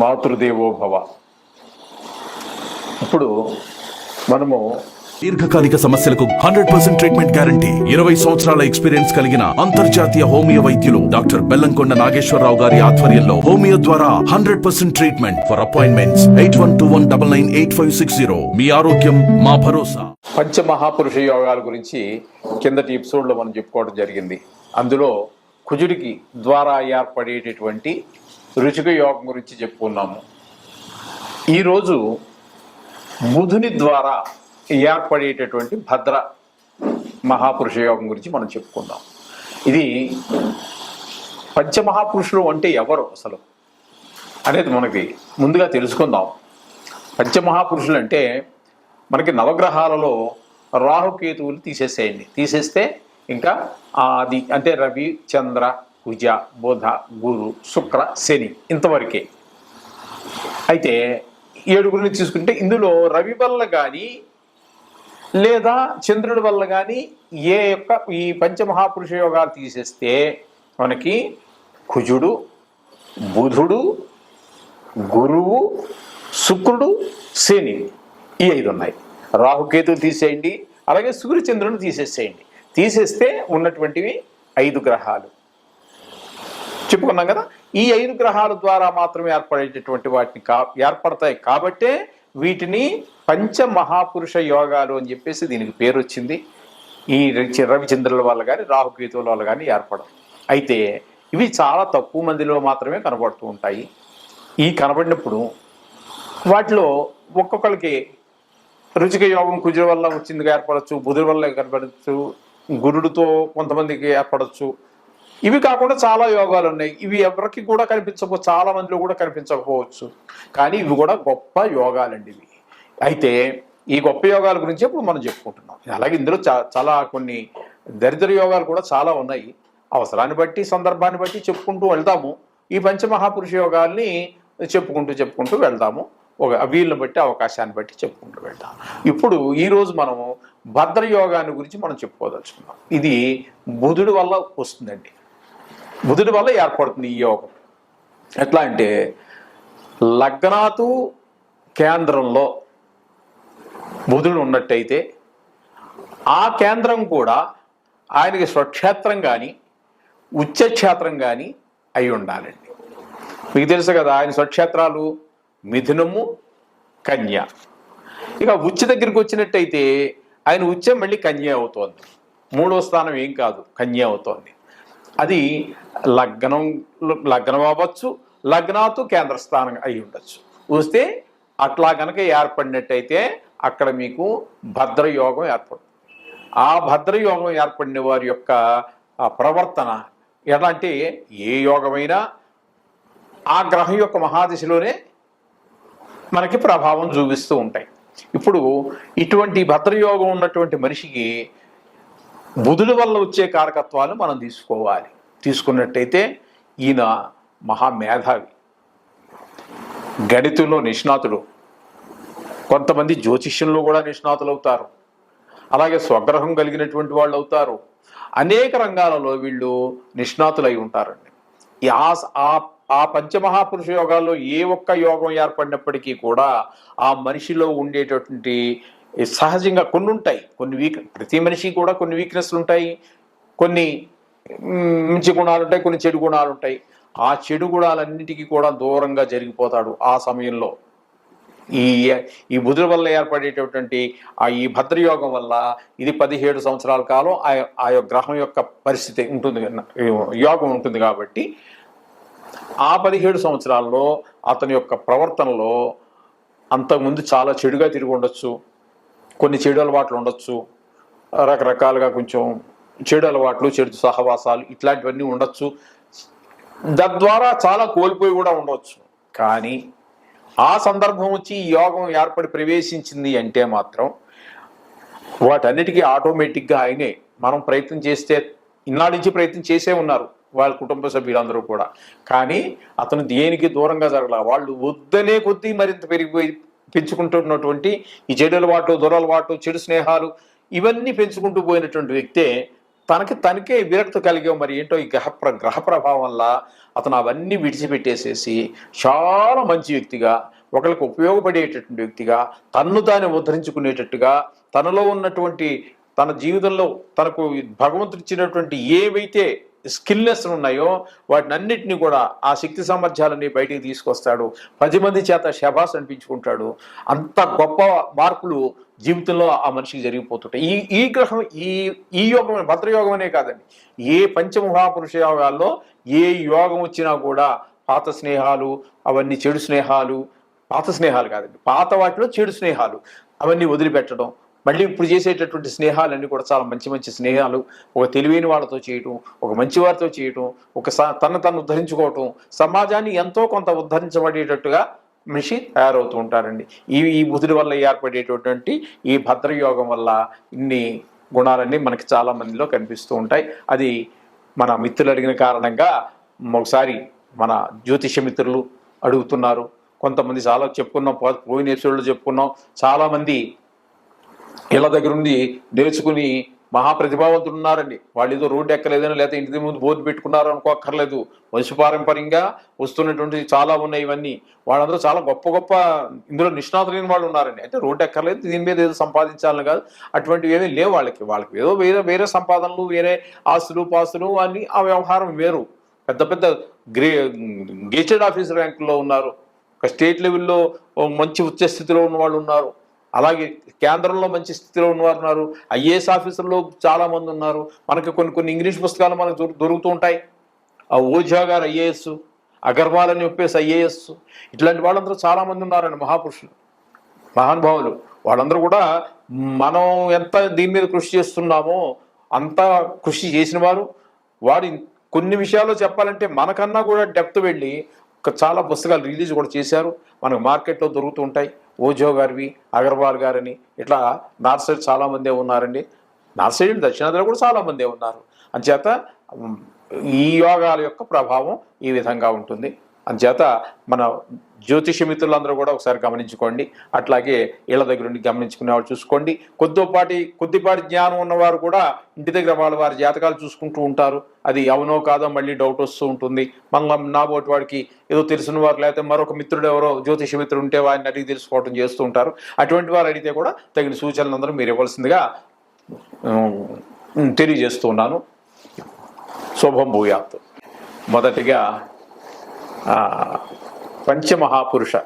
మాతృదేవో భవ. ఇప్పుడు మనము దీర్ఘకాలిక సమస్యలకు హండ్రెడ్ పర్సెంట్ ట్రీట్మెంట్ గ్యారంటీ ఇరవై సంవత్సరాల ఎక్స్పీరియన్స్ కలిగిన అంతర్జాతీయ హోమియో వైద్యులు డాక్టర్ బెల్లంకొండ నాగేశ్వరరావు గారి ఆధ్వర్యంలో హోమియో ద్వారా hundred percent treatment. For appointments eight one two one double nine eight five six zero మీ ఆరోగ్యం మా భరోసా. పంచమహాపురుష యోగాల గురించి కిందటి ఎపిసోడ్లో మనం చెప్పుకోవడం జరిగింది. అందులో కుజుడికి ద్వారా ఏర్పడేటటువంటి రుచిక యోగం గురించి చెప్పుకున్నాము. ఈరోజు బుధుని ద్వారా ఏర్పడేటటువంటి భద్ర మహాపురుష యోగం గురించి మనం చెప్పుకుందాం. ఇది పంచమహాపురుషులు అంటే ఎవరు అసలు? అనేది మనకి ముందుగా తెలుసుకుందాం. పంచమహాపురుషులు అంటే మనకి నవగ్రహాలలో రాహుకేతువులు తీసేసేయండి. తీసేస్తే ఇంకా ఆది అంటే రవి చంద్ర కుజ బుధ గురు శుక్ర శని ఇంతవరకే. అయితే ఏడుగురిని తీసుకుంటే ఇందులో రవి వల్ల కానీ లేదా చంద్రుడి వల్ల కానీ ఏ యొక్క ఈ పంచమహాపురుష యోగాలు తీసేస్తే మనకి కుజుడు బుధుడు గురువు శుక్రుడు శని ఈ ఐదు ఉన్నాయి. రాహుకేతులు తీసేయండి అలాగే సూర్యచంద్రుని తీసేసేయండి. తీసేస్తే ఉన్నటువంటివి ఐదు గ్రహాలు. చెప్పుకున్నాం కదా ఈ ఐదు గ్రహాల ద్వారా మాత్రమే ఏర్పడేటటువంటి వాటిని కా ఏర్పడతాయి కాబట్టే వీటిని పంచ మహాపురుష యోగాలు అని చెప్పేసి దీనికి పేరు వచ్చింది. ఈ రవిచంద్రుల వల్ల కానీ రాహుకేతువుల వల్ల కానీ ఏర్పడవు. అయితే ఇవి చాలా తక్కువ మందిలో మాత్రమే కనబడుతూ ఉంటాయి. ఈ కనబడినప్పుడు వాటిలో ఒక్కొక్కరికి రుచిక యోగం కుజుల వల్ల వచ్చిందిగా ఏర్పడచ్చు బుధుల వల్ల కనపడచ్చు గురుడితో కొంతమందికి ఏర్పడచ్చు ఇవి కాకుండా చాలా యోగాలు ఉన్నాయి. ఇవి ఎవరికి కూడా కనిపించకపో చాలా మందిలో కూడా కనిపించకపోవచ్చు. కానీ ఇవి కూడా గొప్ప యోగాలండి ఇవి. అయితే ఈ గొప్ప యోగాల గురించి ఇప్పుడు మనం చెప్పుకుంటున్నాం. అలాగే ఇందులో చాలా కొన్ని దరిద్ర యోగాలు కూడా చాలా ఉన్నాయి. అవసరాన్ని బట్టి సందర్భాన్ని బట్టి చెప్పుకుంటూ వెళ్దాము. ఈ పంచమహాపురుష యోగాల్ని చెప్పుకుంటూ చెప్పుకుంటూ వెళ్దాము. ఒక వీళ్ళని బట్టి అవకాశాన్ని బట్టి చెప్పుకుంటూ వెళ్దాం. ఇప్పుడు ఈరోజు మనము భద్రయోగాన్ని గురించి మనం చెప్పుకోదలుచుకున్నాం. ఇది బుధుడి వల్ల వస్తుందండి. బుధుడి వల్ల ఏర్పడుతుంది ఈ యోగం. ఎట్లా అంటే లగ్నాతు కేంద్రంలో బుధుడు ఉన్నట్టయితే ఆ కేంద్రం కూడా ఆయనకి స్వక్షేత్రం కానీ ఉచ్చక్షేత్రం కానీ అయి ఉండాలండి. మీకు తెలుసు కదా ఆయన స్వక్షేత్రాలు మిథునము కన్య. ఇక ఉచ్చ దగ్గరికి వచ్చినట్టయితే ఆయన ఉచ్చ మళ్ళీ కన్య అవుతోంది. మూడో స్థానం ఏం కాదు కన్య అవుతోంది. అది లగ్నం లగ్నం అవ్వచ్చు లగ్నాతు కేంద్రస్థానం అయి ఉండొచ్చు. వస్తే అట్లా కనుక ఏర్పడినట్టయితే అక్కడ మీకు భద్రయోగం ఏర్పడుతుంది. ఆ భద్రయోగం ఏర్పడిన వారి యొక్క ప్రవర్తన ఎలా అంటే ఏ యోగమైనా ఆ గ్రహం యొక్క మహాదిశలోనే మనకి ప్రభావం చూపిస్తూ ఉంటాయి. ఇప్పుడు ఇటువంటి భద్రయోగం ఉన్నటువంటి మనిషికి బుధుడి వల్ల వచ్చే కారకత్వాలు మనం తీసుకోవాలి. తీసుకున్నట్టయితే ఈయన మహామేధావి. గణితుల్లో నిష్ణాతుడు కొంతమంది జ్యోతిష్యంలో కూడా నిష్ణాతులు అవుతారు అలాగే స్వగ్రహం కలిగినటువంటి వాళ్ళు అవుతారు. అనేక రంగాలలో వీళ్ళు నిష్ణాతులై ఉంటారండి. ఈ ఆ- ఆ పంచమహాపురుష యోగాల్లో ఏ ఒక్క యోగం ఏర్పడినప్పటికీ కూడా ఆ మనిషిలో ఉండేటటువంటి సహజంగా కొన్ని ఉంటాయి. కొన్ని వీక్ ప్రతి మనిషికి కూడా కొన్ని వీక్నెస్లు ఉంటాయి. కొన్ని మంచి గుణాలు ఉంటాయి కొన్ని చెడు గుణాలు ఉంటాయి. ఆ చెడు గుణాలన్నిటికీ కూడా దూరంగా జరిగిపోతాడు ఆ సమయంలో. ఈ ఈ బుధుల వల్ల ఏర్పడేటటువంటి ఆ ఈ భద్రయోగం వల్ల ఇది పదిహేడు సంవత్సరాల కాలం ఆ ఆ యొక్క గ్రహం యొక్క పరిస్థితి ఉంటుంది. యోగం ఉంటుంది కాబట్టి ఆ పదిహేడు సంవత్సరాల్లో అతని యొక్క ప్రవర్తనలో అంతకుముందు చాలా చెడుగా తిరిగి ఉండొచ్చు. కొన్ని చెడు అలవాట్లు ఉండొచ్చు. రకరకాలుగా కొంచెం చెడు అలవాట్లు చెడు సహవాసాలు ఇట్లాంటివన్నీ ఉండొచ్చు. తద్వారా చాలా కోల్పోయి కూడా ఉండవచ్చు కానీ ఆ సందర్భం వచ్చి ఈ యోగం ఏర్పడి ప్రవేశించింది అంటే మాత్రం వాటన్నిటికీ ఆటోమేటిక్గా ఆయనే. మనం ప్రయత్నం చేస్తే ఇన్నాళ్ళ నుంచి ప్రయత్నం చేసే ఉన్నారు వాళ్ళ కుటుంబ సభ్యులందరూ కూడా. కానీ అతను దేనికి దూరంగా జరగల? వాళ్ళు వద్దనే కొద్దీ మరింత పెరిగిపోయి పెంచుకుంటున్నటువంటి ఈ చెడు అలవాటు దురలవాటు చెడు స్నేహాలు ఇవన్నీ పెంచుకుంటూ పోయినటువంటి వ్యక్తే తనకి తనకే విరక్తి కలిగే మరి ఏంటో ఈ గ్రహ ప్ర- గ్రహ ప్రభావం వల్ల అతను అవన్నీ విడిచిపెట్టేసేసి చాలా మంచి వ్యక్తిగా ఒకరికి ఉపయోగపడేటటువంటి వ్యక్తిగా తన్ను తాను ఉద్ధరించుకునేటట్టుగా తనలో ఉన్నటువంటి తన జీవితంలో తనకు భగవంతుడిచ్చినటువంటి ఏవైతే స్కిల్నెస్ ఉన్నాయో వాటినన్నిటిని కూడా ఆ శక్తి సామర్థ్యాలన్నీ బయటికి తీసుకొస్తాడు. పది మంది చేత శబాస్ అనిపించుకుంటాడు. అంత గొప్ప మార్పులు జీవితంలో ఆ మనిషికి జరిగిపోతుంటాయి. ఈ ఈ గ్రహం ఈ ఈ యోగం భద్రయోగం అనే కాదండి. ఏ పంచమహాపురుష యోగాల్లో ఏ యోగం వచ్చినా కూడా పాత స్నేహాలు అవన్నీ చెడు స్నేహాలు పాత స్నేహాలు కాదండి. పాత వాటిలో చెడు స్నేహాలు అవన్నీ వదిలిపెట్టడం మళ్ళీ ఇప్పుడు చేసేటటువంటి స్నేహాలన్నీ కూడా చాలా మంచి మంచి స్నేహాలు ఒక తెలివైన వాళ్ళతో చేయటం ఒక మంచి వారితో చేయటం ఒక తన తను తను ఉద్ధరించుకోవటం సమాజాన్ని ఎంతో కొంత ఉద్ధరించబడేటట్టుగా మనిషి తయారవుతూ ఉంటారండి. ఈ ఈ బుధుడి వల్ల ఏర్పడేటటువంటి ఈ భద్రయోగం వల్ల ఇన్ని గుణాలన్నీ మనకి చాలా మందిలో కనిపిస్తూ ఉంటాయి. అది మన మిత్రులు అడిగిన కారణంగా ఒకసారి మన జ్యోతిష మిత్రులు అడుగుతున్నారు. కొంతమంది చాలా చెప్పుకున్నాం పోయిన ఎపిసోడ్లో చెప్పుకున్నాం. చాలామంది ఇళ్ళ దగ్గర ఉండి నేర్చుకుని మహాప్రతిభావంతులు ఉన్నారండి వాళ్ళు ఏదో రోడ్డు ఎక్కలేదని లేకపోతే ఇంటి ముందు బోర్డు పెట్టుకున్నారు అనుకోక్కర్లేదు. వంశపారంపర్యంగా వస్తున్నటువంటి చాలా ఉన్నాయి ఇవన్నీ. వాళ్ళందరూ చాలా గొప్ప గొప్ప ఇందులో నిష్ణాతులైన వాళ్ళు ఉన్నారండి. అంటే రోడ్డు ఎక్కర్లేదు దీని మీద ఏదో సంపాదించాలని కాదు. అటువంటివి ఏమీ లేవు వాళ్ళకి. వాళ్ళకి ఏదో వేరే వేరే సంపాదనలు వేరే ఆస్తులు పాస్తులు అన్ని ఆ వ్యవహారం వేరు. పెద్ద పెద్ద గ్రే గేటెడ్ ఆఫీసర్ ర్యాంకుల్లో ఉన్నారు. ఒక స్టేట్ లెవెల్లో మంచి ఉచ్చ స్థితిలో ఉన్న వాళ్ళు ఉన్నారు. అలాగే కేంద్రంలో మంచి స్థితిలో ఉన్నవారు ఉన్నారు ఐఏఎస్ ఆఫీసర్లో చాలామంది ఉన్నారు. మనకి కొన్ని కొన్ని ఇంగ్లీష్ పుస్తకాలు మనకు దొరుకుతూ ఉంటాయి. ఆ ఓజా గారు ఐఏఎస్ అగర్వాల్ అని చెప్పేసి ఐఏఎస్ ఇట్లాంటి వాళ్ళందరూ చాలామంది ఉన్నారండి మహాపురుషులు మహానుభావులు. వాళ్ళందరూ కూడా మనం ఎంత దీని మీద కృషి చేస్తున్నామో అంత కృషి చేసిన వారు. వాడు కొన్ని విషయాల్లో చెప్పాలంటే మనకన్నా కూడా డెప్త్ వెళ్ళి చాలా పుస్తకాలు రిలీజ్ కూడా చేశారు. మనకు మార్కెట్లో దొరుకుతూ ఉంటాయి. ఓజో గారివి అగర్వాల్ గారని ఇట్లా నార్త్ సైడ్ ఉన్నారండి. నార్త్ సైడ్ దక్షిణాదిలో కూడా చాలామందే ఉన్నారు. అంచేత ఈ యోగాల యొక్క ప్రభావం ఈ విధంగా ఉంటుంది. అంచేత మన జ్యోతిష మిత్రులందరూ కూడా ఒకసారి గమనించుకోండి. అట్లాగే ఇళ్ళ దగ్గర ఉండి గమనించుకునే వాళ్ళు చూసుకోండి. కొద్దిపాటి కొద్దిపాటి జ్ఞానం ఉన్నవారు కూడా ఇంటి దగ్గర వాళ్ళ వారి జాతకాలు చూసుకుంటూ ఉంటారు. అది అవునో కాదో మళ్ళీ డౌట్ వస్తూ ఉంటుంది. మళ్ళీ నాబోటి వాడికి ఏదో తెలిసిన వారు లేకపోతే మరొక మిత్రుడు ఎవరో జ్యోతిష మిత్రుడు ఉంటే వారిని అడిగి తెలుసుకోవడం చేస్తూ ఉంటారు. అటువంటి వారు అడిగితే కూడా తగిన సూచనలు అందరూ మీరు ఇవ్వాల్సిందిగా తెలియజేస్తున్నాను తెలియజేస్తూ ఉన్నాను. శుభం భూయాత్. మొదటిగా పంచమహాపురుష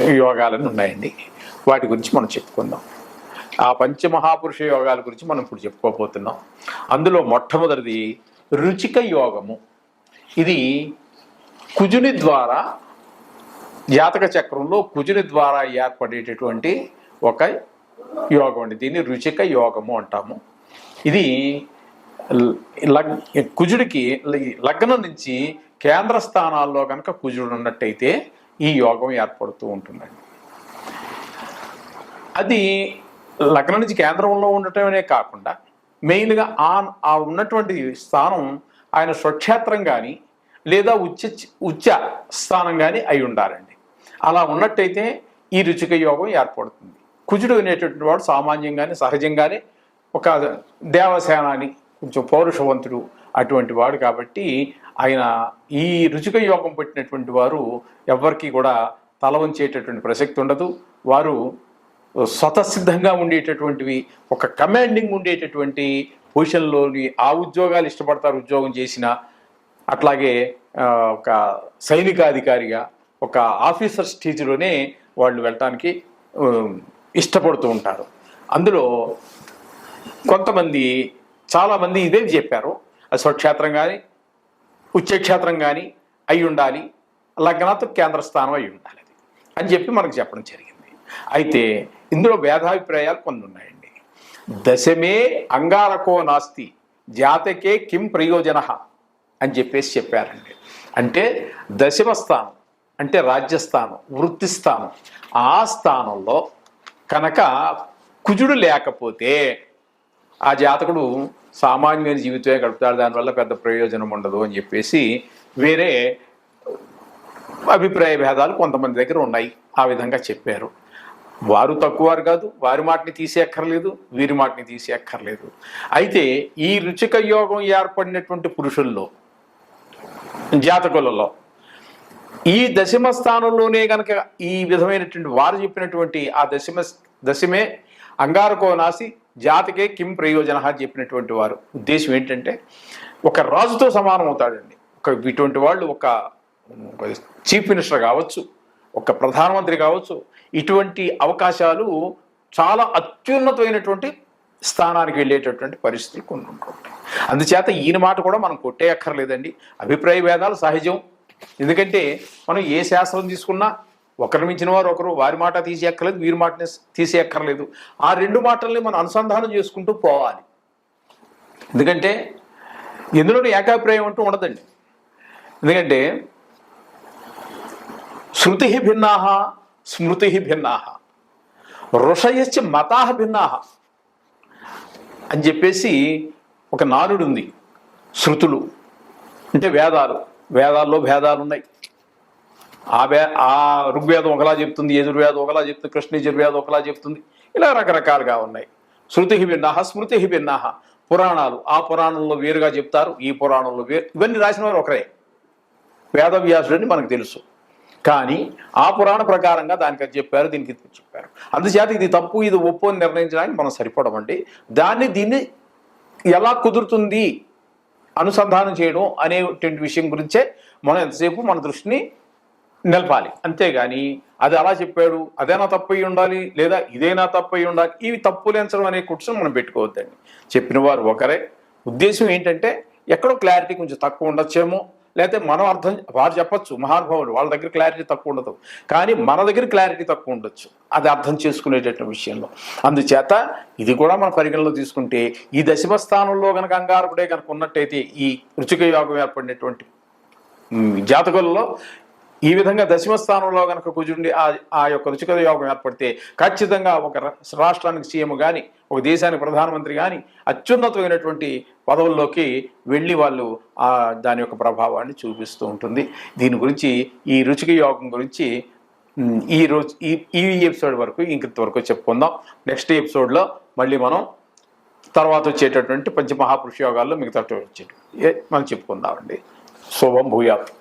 యోగాలను ఉన్నాయండి. వాటి గురించి మనం చెప్పుకుందాం. ఆ పంచమహాపురుష యోగాల గురించి మనం ఇప్పుడు చెప్పుకోబోతున్నాం. అందులో మొట్టమొదటిది రుచిక యోగము. ఇది కుజుని ద్వారా జాతక చక్రంలో కుజుని ద్వారా ఏర్పడేటటువంటి ఒక యోగం అండి. దీన్ని రుచిక యోగము అంటాము. ఇది లగ్ కుజుడికి లగ్నం నుంచి కేంద్ర స్థానాల్లో కనుక కుజుడు ఉన్నట్టయితే ఈ యోగం ఏర్పడుతూ ఉంటుందండి. అది లగ్నం నుంచి కేంద్రంలో ఉండటమే కాకుండా మెయిన్గా ఆ ఆ ఉన్నటువంటి స్థానం ఆయన స్వక్షేత్రం కానీ లేదా ఉచ్చ ఉచ్చ స్థానం కానీ అయి ఉండాలండి. అలా ఉన్నట్టయితే ఈ రుచిక యోగం ఏర్పడుతుంది. కుజుడు అనేటటువంటి వాడు సామాన్యంగానే సహజంగానే ఒక దేవసేనాని కొంచెం పౌరుషవంతుడు అటువంటి వాడు కాబట్టి ఆయన ఈ రుచిక యోగం పెట్టినటువంటి వారు ఎవరికి కూడా తల వంచేటటువంటి ప్రసక్తి ఉండదు. వారు స్వతసిద్ధంగా ఉండేటటువంటివి ఒక కమాండింగ్ ఉండేటటువంటి పొజిషన్లోని ఆ ఉద్యోగాలు ఇష్టపడతారు ఉద్యోగం చేసిన అట్లాగే ఒక సైనికాధికారిగా ఒక ఆఫీసర్ స్టేజ్లోనే వాళ్ళు వెళ్ళటానికి ఇష్టపడుతూ ఉంటారు. అందులో కొంతమంది చాలామంది ఇదే చెప్పారు. అది స్వక్షేత్రం కానీ ఉచ్చక్షేత్రం కానీ అయి ఉండాలి. లగ్నాత్ కేంద్ర స్థానం అయి ఉండాలి అది. అని చెప్పి మనకు చెప్పడం జరిగింది. అయితే ఇందులో భేదాభిప్రాయాలు కొన్ని ఉన్నాయండి. దశమే అంగారకో నాస్తి జాతకే కిం ప్రయోజన అని చెప్పేసి చెప్పారండి. అంటే దశమ స్థానం అంటే రాజ్యస్థానం వృత్తి స్థానం ఆ స్థానంలో కనుక కుజుడు లేకపోతే ఆ జాతకుడు సామాన్యమైన జీవితమే గడుపుతాడు దానివల్ల పెద్ద ప్రయోజనం ఉండదు అని చెప్పేసి వేరే అభిప్రాయ భేదాలు కొంతమంది దగ్గర ఉన్నాయి. ఆ విధంగా చెప్పారు. వారు తక్కువారు కాదు వారి మాటని తీసేయక్కర్లేదు వీరి మాటని తీసేయక్కర్లేదు. అయితే ఈ రుచిక యోగం ఏర్పడినటువంటి పురుషుల్లో జాతకులలో ఈ దశమ స్థానంలోనే గనక ఈ విధమైనటువంటి వారు చెప్పినటువంటి ఆ దశమ దశమే అంగారకో నాసి జాతికే కిం ప్రయోజన అని చెప్పినటువంటి వారు. ఉద్దేశం ఏంటంటే ఒక రాజుతో సమానం అవుతాడండి. ఒక ఇటువంటి వాళ్ళు ఒక ఒక చీఫ్ మినిస్టర్ కావచ్చు ఒక ప్రధానమంత్రి కావచ్చు ఇటువంటి అవకాశాలు చాలా అత్యున్నతమైనటువంటి స్థానానికి వెళ్ళేటటువంటి పరిస్థితులు కొన్ని ఉంటుంటాయి. అందుచేత ఈయన మాట కూడా మనం కొట్టేయక్కర్లేదండి. అభిప్రాయ భేదాలు సహజం. ఎందుకంటే మనం ఏ శాస్త్రం తీసుకున్నా ఒకరిని మించిన వారు ఒకరు వారి మాట తీసేయక్కర్లేదు వీరి మాటని తీసేయక్కర్లేదు. ఆ రెండు మాటల్ని మనం అనుసంధానం చేసుకుంటూ పోవాలి. ఎందుకంటే ఎందులో ఏకాభిప్రాయం అంటూ ఉండదండి. ఎందుకంటే శృతి భిన్నాహ స్మృతి భిన్నా ఋషయశ్చ మతా భిన్నాహ అని చెప్పేసి ఒక నానుడు ఉంది శృతులు. అంటే వేదాలు వేదాల్లో భేదాలు ఉన్నాయి ఆ వే ఆ ఋగ్వేదం ఒకలా చెప్తుంది యజుర్వేదం ఒకలా చెప్తుంది కృష్ణ యజుర్వేదం ఒకలా చెప్తుంది. ఇలా రకరకాలుగా ఉన్నాయి. శృతి భిన్నాహ స్మృతి భిన్నాహ పురాణాలు ఆ పురాణంలో వేరుగా చెప్తారు ఈ పురాణంలో వేరు. ఇవన్నీ రాసిన వారు ఒకరే. వేదవ్యాసుడని మనకు తెలుసు. కానీ ఆ పురాణ ప్రకారంగా దానికి అది చెప్పారు దీనికి చెప్పారు. అందుచేత ఇది తప్పు ఇది ఒప్పు అని నిర్ణయించడానికి మనం సరిపడమండి. దాన్ని దీన్ని ఎలా కుదురుతుంది అనుసంధానం చేయడం అనేటువంటి విషయం గురించే మనం ఎంతసేపు మన దృష్టిని నిలపాలి. అంతేగాని అది అలా చెప్పాడు అదేనా తప్పు ఉండాలి లేదా ఇదేనా తప్పు అయి ఉండాలి ఇవి తప్పు లేంచడం అనే కుట్సును మనం పెట్టుకోవద్దండి. చెప్పిన వారు ఒకరే. ఉద్దేశం ఏంటంటే ఎక్కడో క్లారిటీ కొంచెం తక్కువ ఉండొచ్చేమో లేకపోతే మనం అర్థం వారు చెప్పచ్చు మహానుభావులు వాళ్ళ దగ్గర క్లారిటీ తక్కువ ఉండదు. కానీ మన దగ్గర క్లారిటీ తక్కువ ఉండొచ్చు. అది అర్థం చేసుకునేటటువంటి విషయంలో. అందుచేత ఇది కూడా మన పరిగణలో తీసుకుంటే ఈ దశమ స్థానంలో కనుక అంగారకుడే కనుక ఉన్నట్టయితే ఈ రుచిక యోగం ఏర్పడినటువంటి జాతకులలో ఈ విధంగా దశమ స్థానంలో కనుక కుజుండి ఆ ఆ యొక్క రుచికర యోగం ఏర్పడితే ఖచ్చితంగా ఒక రా- రాష్ట్రానికి సీఎం కానీ ఒక దేశానికి ప్రధానమంత్రి కానీ అత్యున్నతమైనటువంటి పదవుల్లోకి వెళ్ళి వాళ్ళు ఆ దాని యొక్క ప్రభావాన్ని చూపిస్తూ ఉంటుంది. దీని గురించి ఈ రుచిక యోగం గురించి ఈ రోజు ఈ ఈ ఎపిసోడ్ వరకు ఇంతవరకు చెప్పుకుందాం. నెక్స్ట్ ఎపిసోడ్లో మళ్ళీ మనం తర్వాత వచ్చేటటువంటి పంచమహాపురుష యోగాల్లో మిగతా వచ్చేటి మనం చెప్పుకుందామండి. శుభం భూయాత్.